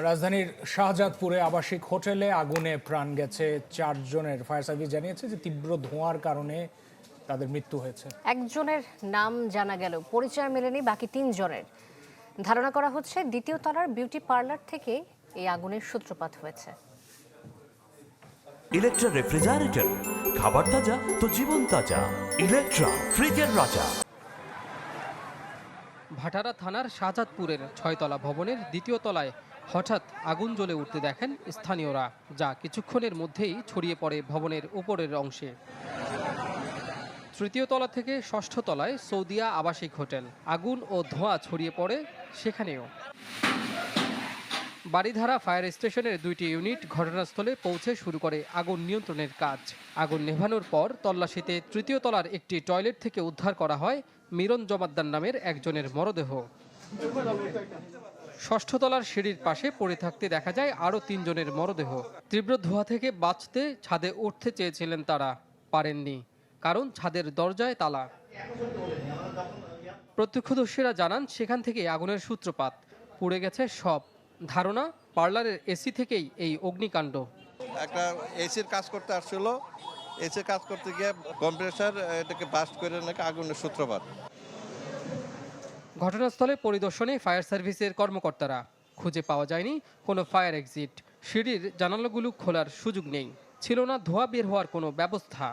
রাজধানীর শাহজাদপুরে আবাসিক হোটেলে আগুনে প্রাণ গেছে চারজনের। ফায়ার সার্ভিস জানিয়েছে যে তীব্র ধোঁয়ার কারণে তাদের মৃত্যু হয়েছে। একজনের নাম জানা গেল পরিচয় মেলেনি বাকি তিনজনের। ধারণা করা হচ্ছে দ্বিতীয় তলার বিউটি পার্লার থেকে এই আগুনের সূত্রপাত হয়েছে। ইলেকট্রা রেফ্রিজারেটর খাবার তাজা তো জীবন তাজা। ইলেকট্রা ফ্রিজের রাজা। ভাটারা থানার শাহজাদপুরের ছয়তলা ভবনের দ্বিতীয় তলায় হঠাৎ আগুন জ্বলে উঠতে দেখেন স্থানীয়রা, যা কিছুক্ষণের মধ্যেই ছড়িয়ে পড়ে ভবনের উপরের অংশে। তৃতীয় তলা থেকে ষষ্ঠ তলায় সৌদিয়া আবাসিক হোটেল। আগুন ও ধোঁয়া ছড়িয়ে পড়ে সেখানেও। বাড়িধারা ফায়ার স্টেশনের দুইটি ইউনিট ঘটনাস্থলে পৌঁছে শুরু করে আগুন নিয়ন্ত্রণের কাজ। আগুন নেভানোর পর তল্লাশিতে তৃতীয় তলার একটি টয়লেট থেকে উদ্ধার করা হয় মিরন জমাদ্দার নামের একজনের মরদেহ। ষষ্ঠ তলার সিঁড়ির পাশে পড়ে থাকতে দেখা যায় আরও তিনজনের মরদেহ। তীব্র ধোঁয়া থেকে বাঁচতে ছাদে উঠতে চেয়েছিলেন তারা, পারেননি, কারণ ছাদের দরজায় তালা। প্রত্যক্ষদর্শীরা জানান, সেখান থেকে আগুনের সূত্রপাত, পুড়ে গেছে সব। ধারণা পার্লারের এসি থেকেই এই অগ্নিকাণ্ড। একটা এসির কাজ করতে আসছিল। এসির কাজ করতে গিয়ে কম্প্রেসার এটাকে বাস্ট করে নাকি আগুনের সূত্রপাত। ঘটনাস্থলে পরিদর্শনে ফায়ার সার্ভিসের কর্মকর্তারা। খুঁজে পাওয়া যায়নি কোনো ফায়ার এক্সিট। সিঁড়ির জানালাগুলো খোলার সুযোগ নেই। ছিল না ধোঁয়া বের হওয়ার কোনো ব্যবস্থা।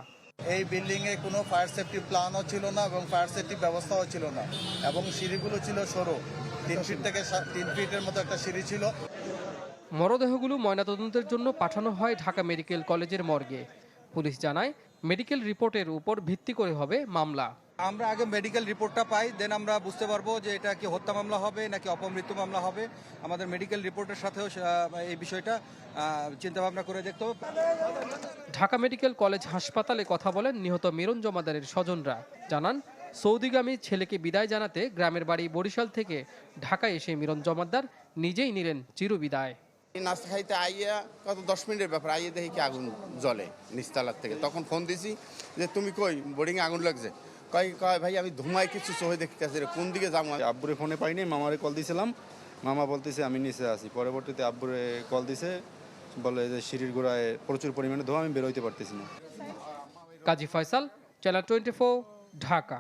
এই বিল্ডিং এ কোনো ফায়ার সেফটি প্ল্যানও ছিল না এবং ফায়ার সেফটি ব্যবস্থাও ছিল না। এবং সিঁড়িগুলো ছিল সরু। তিন ফিট থেকে তিন ফিটের মতো একটা সিঁড়ি ছিল। মরদেহগুলো ময়নাতদন্তের জন্য পাঠানো হয় ঢাকা মেডিকেল কলেজের মর্গে। পুলিশ জানায় মেডিকেল রিপোর্টের উপর ভিত্তি করে হবে মামলা। আমরা আগে মেডিকেল রিপোর্টটা পাই দেন আমরা বুঝতে পারব যে এটা কি হত্যা মামলা হবে নাকি অপমৃত্যু মামলা হবে। আমাদের মেডিকেল রিপোর্টের সাথেও এই বিষয়টা চিন্তা ভাবনা করে দেখতে হবে। ঢাকা মেডিকেল কলেজ হাসপাতালে কথা বলেন নিহত মিরন জমাদারের স্বজনরা। জানান সৌদিগামী ছেলেকে বিদায় জানাতে গ্রামের বাড়ি বরিশাল থেকে ঢাকায় এসে মিরন জমাদ্দার নিজেই নিলেন চিরবিদায়। নাস্তা খাইতে আইয়া কত দশ মিনিটের ব্যাপার আইয়া দেখি কি আগুন জ্বলে নিচতলার থেকে। তখন ফোন দিছি যে তুমি কই? বোর্ডিংয়ে আগুন লাগছে? কয় কয় ভাই আমি ধুমায় কিছু চোখে দেখতে আসি কোন দিকে যাব? আব্বুরে ফোনে পাইনি মামারে কল দিয়েছিলাম মামা বলতেছে আমি নিচে আছি। পরবর্তীতে আব্বুরে কল দিছে বলে যে সিঁড়ির গোড়ায় প্রচুর পরিমাণে ধোঁয়া আমি বেরোইতে পারতেছি না। Kazi Faisal channel twenty Dhaka.